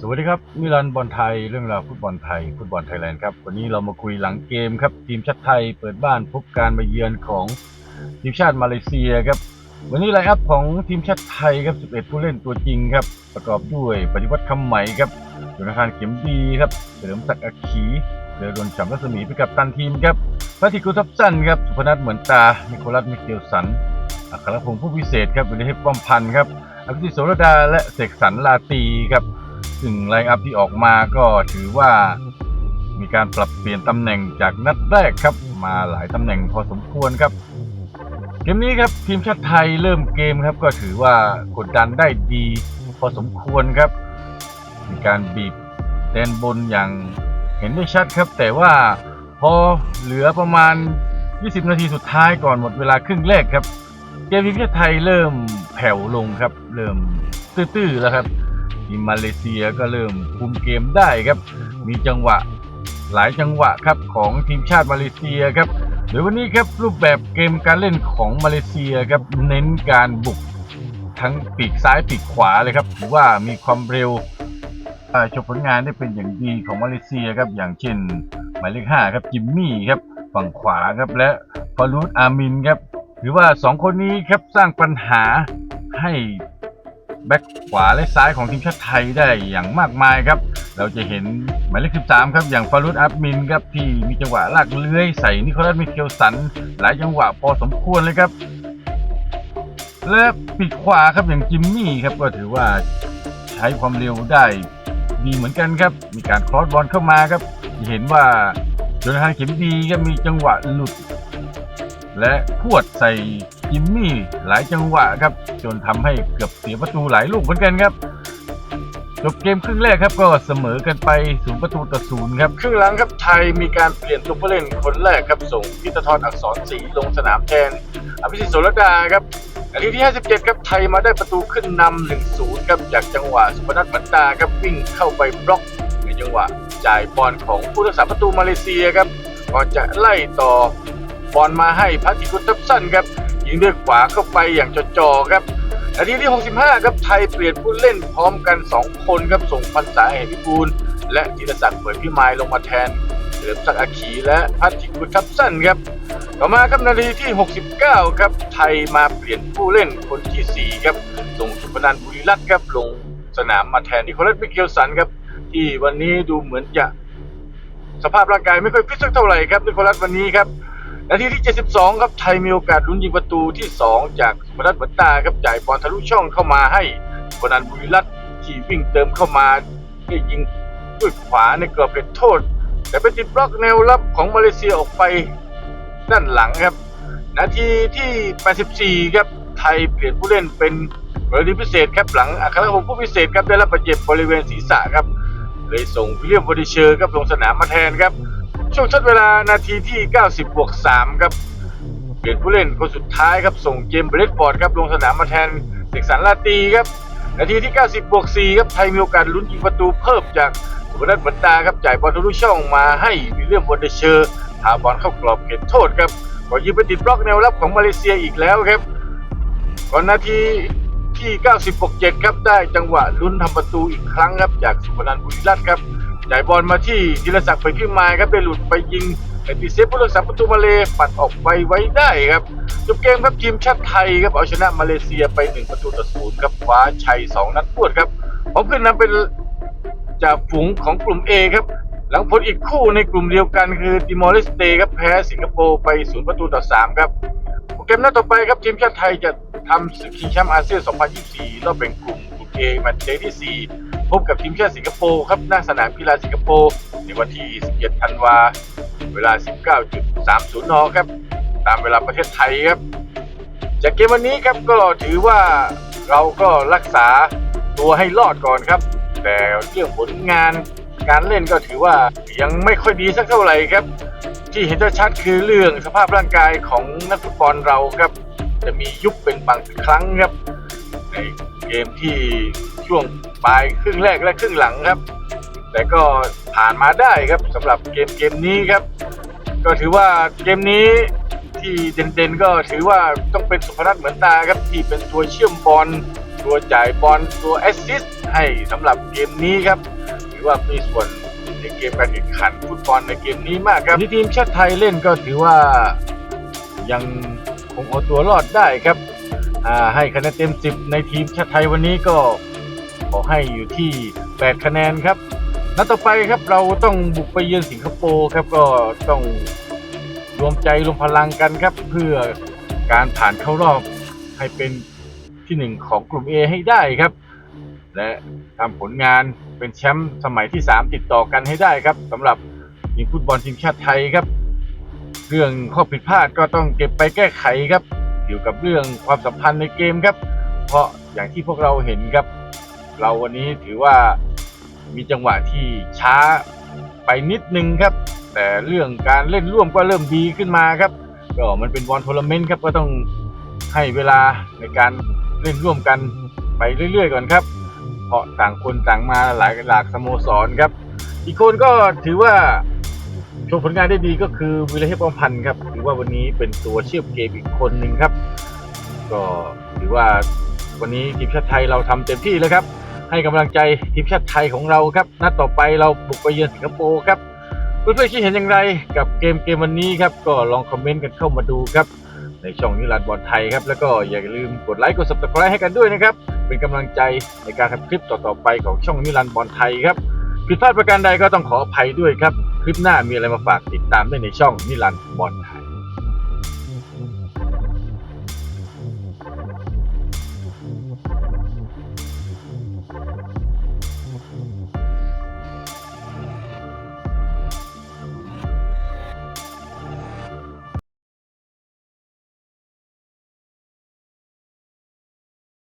สวัสดีครับมิลันบอลไทยเรื่องราวฟุตบอลไทยฟุตบอลไทยแลนด์ครับวันนี้เรามาคุยหลังเกมครับ ทีมชาติไทยเปิดบ้านพบการมาเยือนของทีมชาติมาเลเซียครับ วันนี้ไลน์อัพของทีมชาติไทยครับ 11 ผู้เล่นตัวจริงครับ ประกอบด้วยปฏิวัติคำไหมครับโยนาธานเข็มดีครับเฉลิมศักดิ์อัคคีเรือดนฉำรัศมีไปกับตันทีมครับพัทิกุทับสั้นครับสุพนัทเหมือนตานิโคลัสมิเกลสันอัครพงศ์ผู้พิเศษครับวิลเฮปป้อมพันธ์ครับอภิสิทธิ์โสรดาและเสกสรรลาตีครับ ซึ่งไลน์อัพที่ออกมาก็ถือว่ามีการปรับเปลี่ยนตำแหน่งจากนัดแรกครับ มาหลายตำแหน่งพอสมควรครับ เกมนี้ครับทีมชาติไทยเริ่มเกมครับก็ถือว่ากดดันได้ดีพอสมควรครับ มีการบีบแดนบนอย่างเห็นได้ชัดครับ แต่ว่าพอเหลือประมาณ 20 นาทีสุดท้ายก่อนหมดเวลาครึ่งแรกครับ เกมทีมชาติไทยเริ่มแผ่วลงครับ เริ่มตื้อๆแล้วครับ ทีมมาเลเซียก็เริ่มคุมเกมได้ครับ มีจังหวะหลายจังหวะครับของทีมชาติมาเลเซียครับโดยวันนี้ครับรูปแบบเกมการเล่นของมาเลเซียครับเน้นการบุกทั้งปีกซ้ายปีกขวาเลยครับถือว่ามีความเร็วโชว์ผลงานได้เป็นอย่างดีของมาเลเซียครับอย่างเช่น หมายเลขห้าครับจิมมี่ครับฝั่งขวาครับและฟารูดอามินครับถือว่าสองคนนี้ครับสร้างปัญหาให้ แบ็คขวาและซ้ายของทีมชาติไทยได้อย่างมากมายครับ เราจะเห็นหมายเลข 13 ครับ อย่างฟารุดอัพมินครับ ที่มีจังหวะลากเลื้อยใส่นิโคลัสมิเคลสัน หลายจังหวะพอสมควรเลยครับ และปีกขวาครับอย่างจิมมี่ครับก็ถือว่าใช้ความเร็วได้ดีเหมือนกันครับ มีการครอสบอลเข้ามาครับ เห็นว่าโจนาธานเข็มดีก็มีจังหวะหลุด และพวดใส่ จิมมี่หลายจังหวะครับ จนทำให้เกือบเสียประตูหลายลูกเหมือนกันครับจบเกมครึ่งแรกครับก็เสมอกันไปศูนย์ประตูต่อศูนย์ครับครึ่งหลังครับไทยมีการเปลี่ยนตัวผู้เล่นคนแรกครับส่งพิธทรอักษรศรีลงสนามแทนอภิสิทธิ์โสรดาครับนาทีที่ 57 ครับไทยมาได้ประตูขึ้นนำ1-0ครับจากจังหวะสุพนัทมันตาครับวิ่งเข้าไปบล็อกในจังหวะจ่ายบอลของผู้รักษาประตูมาเลเซียครับก่อนจะไล่ต่อบอลมาให้พัทิกุตับสันครับ ยิงด้วยขวาเข้าไปอย่างจ่อๆครับนาทีที่ 65 ครับไทยเปลี่ยนผู้เล่นพร้อมกัน 2 คนครับส่งพันษาเหตุบูลและธีรศักดิ์เปิดพิมายลงมาแทนเฉลิมศักดิ์อาขีและพัทิกุลทับสั้นครับต่อมาครับนาทีที่ 69 ครับไทยมาเปลี่ยนผู้เล่นคนที่ 4 ครับส่งสุพนันบุรีรัตน์ครับลงสนามมาแทนนิโคลัสมิเกลสันครับที่วันนี้ดูเหมือนจะสภาพร่างกายไม่ค่อยฟิตสักเท่าไหร่ครับนิโคลัสวันนี้ครับ นาทีที่ 72 ครับไทยมีโอกาสลุ้นยิงประตูที่ 2 จากสุพนัทเหมือนตาครับจ่ายบอลทะลุช่องเข้ามาให้กนันบุรีรัตน์ที่วิ่งเติมเข้ามาได้ยิงด้วยขวาในเกรอบเขตโทษ แต่เป็นติดบล็อกแนวรับของมาเลเซียออกไปด้านหลังครับ นาทีที่ 84 ครับไทยเปลี่ยนผู้เล่นเป็นกรณีพิเศษครับหลังอัครพงศ์ผู้พิเศษครับได้รับบาดเจ็บบริเวณศีรษะครับเลยส่งวิลเลียมบอดิเชอร์ครับลงสนามมาแทนครับ ช่วงทดเวลานาทีที่ 90บวก3ครับ เปลี่ยนผู้เล่นคนสุดท้ายครับ ส่งเจมส์เบรดฟอร์ดครับลงสนามมาแทนเสกสรรลาตีครับ นาทีที่ 90บวก4ครับไทยมีโอกาสลุ้นยิงประตูเพิ่มจากสุพนัทบันตาครับจ่ายบอลทะลุช่องมาให้วิลเลียมวอนเดเชอร์พาบอลเข้ากรอบเขตโทษครับก่อนยิงไปติดบล็อกแนวรับของมาเลเซียอีกแล้วครับ ก่อนนาทีที่90บวก7ครับ ได้จังหวะลุ้นทำประตูอีกครั้งครับ จากสุพนันบุรีรัตน์ครับ จ่ายบอลมาที่ธีรศักดิ์เผยขึ้นมาครับได้หลุดไปยิงแต่ตีเซฟผู้รักษาประตูมาเลปัดออกไปไว้ได้ครับจบเกมครับทีมชาติไทยครับเอาชนะมาเลเซียไป1ประตูต่อศูนย์ครับคว้าชัย2นัดรวดครับผมขึ้นนำเป็นจากฝูงของกลุ่ม A ครับหลังผลอีกคู่ในกลุ่มเดียวกันคือติมอร์เลสเตครับแพ้สิงคโปร์ไป0ประตูต่อ3ครับโปรแกรมนัดต่อไปครับทีมชาติไทยจะทำศึกชิงแชมป์อาเซียน 2024 รอบแบ่งกลุ่มกลุ่ม A แมตช์ที่ 4 พบกับทีมชาติสิงคโปร์ครับหน้าสนามกีฬาสิงคโปร์ในวันที่ 17 ธันวา เวลา 19.30 น ครับ ตามเวลาประเทศไทยครับ จากเกมวันนี้ครับก็ถือว่าเราก็รักษาตัวให้รอดก่อนครับ แต่เรื่องผลงานการเล่นก็ถือว่ายังไม่ค่อยดีสักเท่าไหร่ครับ ที่เห็นได้ชัดคือเรื่องสภาพร่างกายของนักฟุตบอลเราครับ จะมียุบเป็นบางครั้งครับใน เกมที่ช่วงปลายครึ่งแรกและครึ่งหลังครับ แต่ก็ผ่านมาได้ครับสำหรับเกมเกมนี้ครับ ก็ถือว่าเกมนี้ที่เด่นๆก็ถือว่าต้องเป็นสุพนัทเหมือนตาครับที่เป็นตัวเชื่อมบอลตัวจ่ายบอลตัวแอสซิสต์ให้สำหรับเกมนี้ครับถือว่ามีส่วนในเกมการแข่งขันฟุตบอลในเกมนี้มากครับที่ทีมชาติไทยเล่นก็ถือว่ายังคงเอาตัวรอดได้ครับ ให้คะแนนเต็ม 10 ในทีมชาติไทยวันนี้ก็ขอให้อยู่ที่ 8 คะแนนครับนัดต่อไปครับเราต้องบุกไปเยือนสิงคโปร์ครับก็ต้องรวมใจรวมพลังกันครับ เพื่อการผ่านเข้ารอบให้เป็นที่หนึ่งของกลุ่ม A ให้ได้ครับ และทำผลงานเป็นแชมป์สมัยที่ 3 ติดต่อกันให้ได้ครับสำหรับทีมฟุตบอลทีมชาติไทยครับ เรื่องข้อผิดพลาดก็ต้องเก็บไปแก้ไขครับ เกี่ยวกับเรื่องความสัมพันธ์ในเกมครับ เพราะอย่างที่พวกเราเห็นครับ เราวันนี้ถือว่ามีจังหวะที่ช้าไปนิดนึงครับ แต่เรื่องการเล่นร่วมก็เริ่มดีขึ้นมาครับก็มันเป็นบอลทัวร์นาเมนต์ครับก็ต้องให้เวลาในการเล่นร่วมกันไปเรื่อยๆก่อนครับ เพราะต่างคนต่างมาหลายหลากสโมสรครับ อีกคนก็ถือว่า ชว์ผลงานได้ดีก็คือวิลเทพป้อมพันธ์ครับถือว่าวันนี้เป็นตัวเชื่อมเกมอีกคนหนึ่งครับ ก็ถือว่าวันนี้ทีมชาติไทยเราทำเต็มที่แล้วครับ ให้กำลังใจทีมชาติไทยของเราครับนัดต่อไปเราบุกไปเยือนสิงคโปร์ครับเพื่อนๆคิดเห็นอย่างไรกับเกมเกมวันนี้ครับ ก็ลองคอมเมนต์กันเข้ามาดูครับ ในช่องนิรันดร์บอลไทยครับ แล้วก็อย่าลืมกดไลค์กด subscribe ให้กันด้วยนะครับ เป็นกำลังใจในการทำคลิปต่อๆไปของช่องนิรันดร์บอลไทยครับผิดพลาดประการใดก็ต้องขออภัยด้วยครับ ลิปหน้ามีอะไรมาฝากติดตามได้ในช่องนิรันดร์บอล